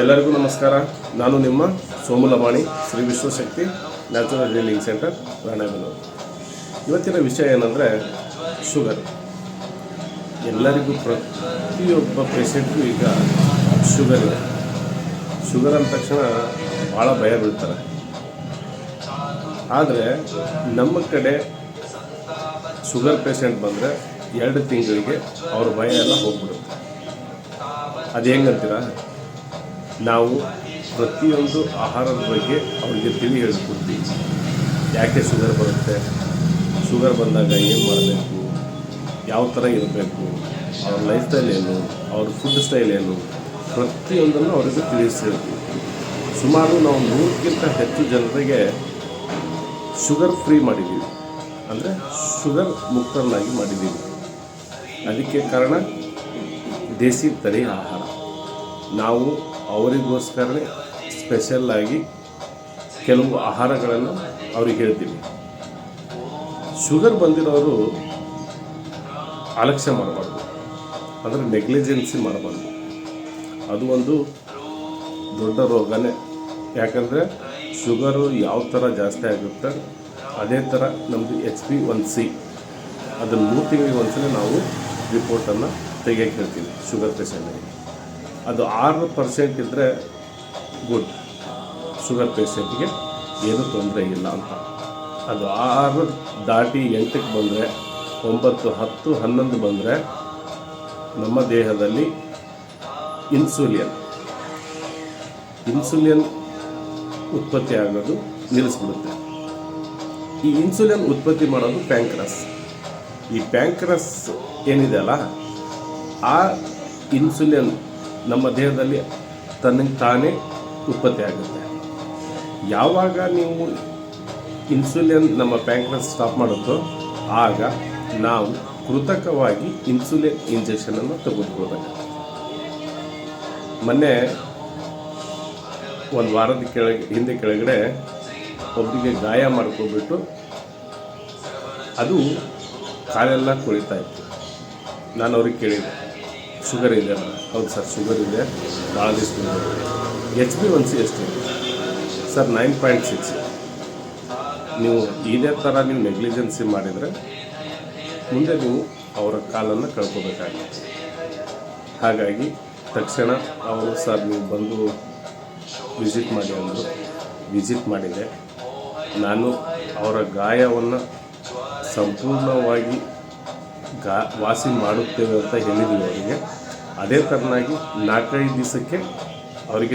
ಎಲ್ಲರಿಗೂ ನಮಸ್ಕಾರ. ನಾನು ನಿಮ್ಮ Somulamani Shri Vishwashakti natural healing centre, Ranebennur. ಇವತ್ತಿನ ವಿಷಯ ಏನಂದರೆ, ಶುಗರ್. ಎಲ್ಲರಿಗೂ ಪ್ರತಿಯೊಬ್ಬ ಪೇಷಂಟ್ಗೂ ಈಗ ಶುಗರ್ ಇದೆ. ಶುಗರ್ ಅಂದ ತಕ್ಷಣ ಭಾಳ ಭಯ ಬೀಳ್ತಾರೆ. ಆದರೆ ನಮ್ಮ ಕಡೆ ಶುಗರ್ ಪೇಷಂಟ್ ಬಂದರೆ ಎರಡು ತಿಂಗಳಿಗೆ ಅವ್ರ ಭಯ ಎಲ್ಲ ಹೋಗ್ಬಿಡುತ್ತೆ. ಅದು ಹೆಂಗಂತೀರ ನಾವು ಪ್ರತಿಯೊಂದು ಆಹಾರದ ಬಗ್ಗೆ ಅವರಿಗೆ ತಿಳಿ ಹೇಳ್ಕೊಡ್ತೀವಿ. ಯಾಕೆ ಶುಗರ್ ಬರುತ್ತೆ? ಶುಗರ್ ಬಂದಾಗ ಏನು ಮಾಡಬೇಕು? ಯಾವ ಥರ ಇರಬೇಕು? ಅವ್ರ ಲೈಫ್ ಸ್ಟೈಲ್ ಏನು? ಅವ್ರ ಫುಡ್ ಸ್ಟೈಲ್ ಏನು? ಪ್ರತಿಯೊಂದನ್ನು ಅವರಿಗೆ ತಿಳಿಸಿರ್ತೀವಿ ಸುಮಾರು ನಾವು ನೂರಕ್ಕಿಂತ ಹೆಚ್ಚು ಜನರಿಗೆ ಶುಗರ್ ಫ್ರೀ ಮಾಡಿದ್ದೀವಿ ಅಂದರೆ ಶುಗರ್ ಮುಕ್ತರನ್ನಾಗಿ ಮಾಡಿದ್ದೀವಿ ಅದಕ್ಕೆ ಕಾರಣ ದೇಸಿ ತಳಿ ಆಹಾರ. ನಾವು ಅವರಿಗೋಸ್ಕರನೇ ಸ್ಪೆಷಲ್ಲಾಗಿ ಕೆಲವು ಆಹಾರಗಳನ್ನು ಅವ್ರಿಗೆ ಹೇಳ್ತೀವಿ ಶುಗರ್ ಬಂದಿರೋರು ಅಲಕ್ಷ್ಯ ಮಾಡಬಾರ್ದು. ಅಂದರೆ ನೆಗ್ಲಿಜೆನ್ಸಿ ಮಾಡಬಾರ್ದು. ಅದು ಒಂದು ದೊಡ್ಡ ರೋಗನೇ. ಯಾಕಂದರೆ ಶುಗರು ಯಾವ ಥರ ಜಾಸ್ತಿ ಆಗುತ್ತೆ, ಅದೇ ಥರ ನಮ್ಮದು ಎಚ್ ಪಿ ಒನ್ ಸಿ ಅದನ್ನು ಮೂರು ತಿಂಗಳಿಗೆ ಒಂದ್ಸಲ ನಾವು ರಿಪೋರ್ಟನ್ನು ತೆಗೆಯಕ್ಕೆ ಹೇಳ್ತೀವಿ ಶುಗರ್ ಪೇಷಂಟಿಗೆ ಅದು ಆರು ಪರ್ಸೆಂಟ್ ಇದ್ದರೆ ಗುಡ್ ಶುಗರ್ ಪೇಷಂಟ್ಗೆ ಏನೂ ತೊಂದರೆ ಇಲ್ಲ ಅಂತ. ಅದು ಆರು ದಾಟಿ ಎಂಟಕ್ಕೆ ಬಂದರೆ, ಒಂಬತ್ತು, ಹತ್ತು, ಹನ್ನೊಂದು ಬಂದರೆ ನಮ್ಮ ದೇಹದಲ್ಲಿ ಇನ್ಸುಲಿಯನ್ ಇನ್ಸುಲಿಯನ್ ಉತ್ಪತ್ತಿ ಆಗೋದು ನಿಲ್ಲಿಸ್ಬಿಡುತ್ತೆ. ಈ ಇನ್ಸುಲಿನ್ ಉತ್ಪತ್ತಿ ಮಾಡೋದು ಪ್ಯಾಂಕ್ರಸ್ ಈ ಪ್ಯಾಂಕ್ರಸ್ ಏನಿದೆ ಅಲ್ಲ, ಆ ಇನ್ಸುಲಿನ್ ನಮ್ಮ ದೇಹದಲ್ಲಿ ತನ್ನ ತಾನೇ ಉತ್ಪತ್ತಿ ಆಗುತ್ತೆ. ಯಾವಾಗ ನೀವು ಇನ್ಸುಲಿನ್ ನಮ್ಮ ಪ್ಯಾಂಕ್ರಸ್ ಸ್ಟಾಪ್ ಮಾಡುತ್ತೋ ಆಗ ನಾವು ಕೃತಕವಾಗಿ ಇನ್ಸುಲಿನ್ ಇಂಜೆಕ್ಷನನ್ನು ತೆಗೆದುಕೋಬೇಕಾಗುತ್ತೆ ಮೊನ್ನೆ ಒಂದು ವಾರದ ಕೆಳಗೆ, ಹಿಂದೆ ಕೆಳಗಡೆ ಒಬ್ಬರಿಗೆ ಗಾಯ ಮಾಡ್ಕೊಬಿಟ್ಟು ಅದು ಕಾಲೆಲ್ಲ ಕುಳಿತಾ ಇತ್ತು. ನಾನು ಅವ್ರಿಗೆ ಕೇಳಿದೆ ಶುಗರ್ ಇದೆ ಹೌದು ಸರ್ ಶುಗರ್ ಇದೆ. ಭಾಳ ದಿವಸ ಎಚ್ ಬಿ ಒನ್ ಸಿ ಎಷ್ಟಿದೆ ಸರ್ ನೈನ್ ಪಾಯಿಂಟ್ ಸಿಕ್ಸ್ ನೀವು ಇದೇ ಥರ ನೀವು ನೆಗ್ಲಿಜೆನ್ಸಿ ಮಾಡಿದರೆ ಮುಂದೆ ನೀವು ಅವರ ಕಾಲನ್ನು ಕಳ್ಕೋಬೇಕಾಗಿತ್ತು. ಹಾಗಾಗಿ ತಕ್ಷಣ ಅವರು ಸರ್, ನೀವು ಬಂದು ವಿಸಿಟ್ ಮಾಡಿ ಅಂದರು. ವಿಸಿಟ್ ಮಾಡಿದೆ ನಾನು ಅವರ ಗಾಯವನ್ನು ಸಂಪೂರ್ಣವಾಗಿ ಗಾ ವಾಸಿ ಮಾಡುತ್ತೇವೆ ಅಂತ ಹೇಳಿದ್ವಿ ಅವರಿಗೆ. ಅದೇ ಥರನಾಗಿ ನಾಲ್ಕೈದು ದಿವಸಕ್ಕೆ ಅವರಿಗೆ